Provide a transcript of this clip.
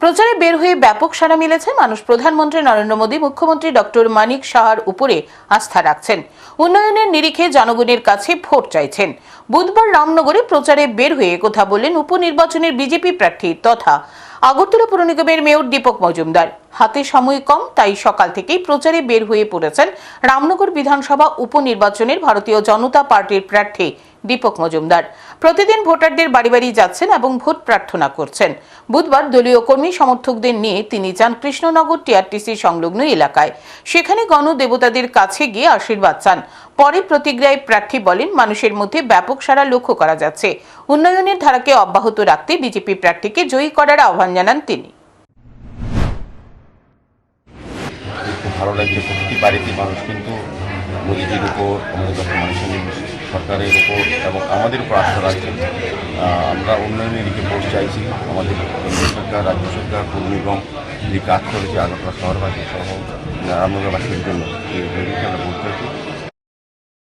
প্রচারে বের হয়ে ব্যাপক সাড়া মিলেছে মানুষ। প্রধানমন্ত্রী নরেন্দ্র মোদী, মুখ্যমন্ত্রী ডক্টর মানিক সাহার উপরে আস্থা রাখছেন। উন্নয়নের নিরিখে জনগণের কাছে ভোট চাইছেন। বুধবার রামনগরে প্রচারে বের হয়ে কথা বললেন উপনির্বাচনের বিজেপি প্রার্থী তথা আগরতলা পুর নিগমের মেয়র দীপক মজুমদার। হাতে সময় কম, তাই সকাল থেকেই প্রচারে বের হয়ে পড়েছেন রামনগর বিধানসভা উপনির্বাচনের ভারতীয় জনতা পার্টির প্রার্থী দীপক মজুমদার। প্রতিদিন ভোটারদের বাড়ি বাড়ি যাচ্ছেন এবং ভোট প্রার্থনা করছেন। বুধবার দলীয় কর্মী সমর্থকদের নিয়ে তিনি যান কৃষ্ণনগর টিআরটিসি সংলগ্ন এলাকায়। সেখানে গণদেবতাদের কাছে গিয়ে আশীর্বাদ চান। পরে প্রতিক্রিয়ায় প্রার্থী বলেন, মানুষের মধ্যে ব্যাপক সাড়া লক্ষ্য করা যাচ্ছে। উন্নয়নের ধারাকে অব্যাহত রাখতে বিজেপি প্রার্থীকে জয়ী করার আহ্বান জানান তিনি। ভালো লাগছে প্রতিটি বাড়িতে মানুষ কিন্তু মোদিজির উপর আমাদের মানুষের সরকারের উপর এবং আমাদের উপর আস্থা রাখছেন। আমরা উন্নয়নের দিকে ভোট চাইছি। আমাদের কেন্দ্র সরকার, রাজ্য সরকার পূর্ব নিগম যে কাজ করেছে, আগরতলা শহরবাসী সহ রামনগরবাসীর জন্য।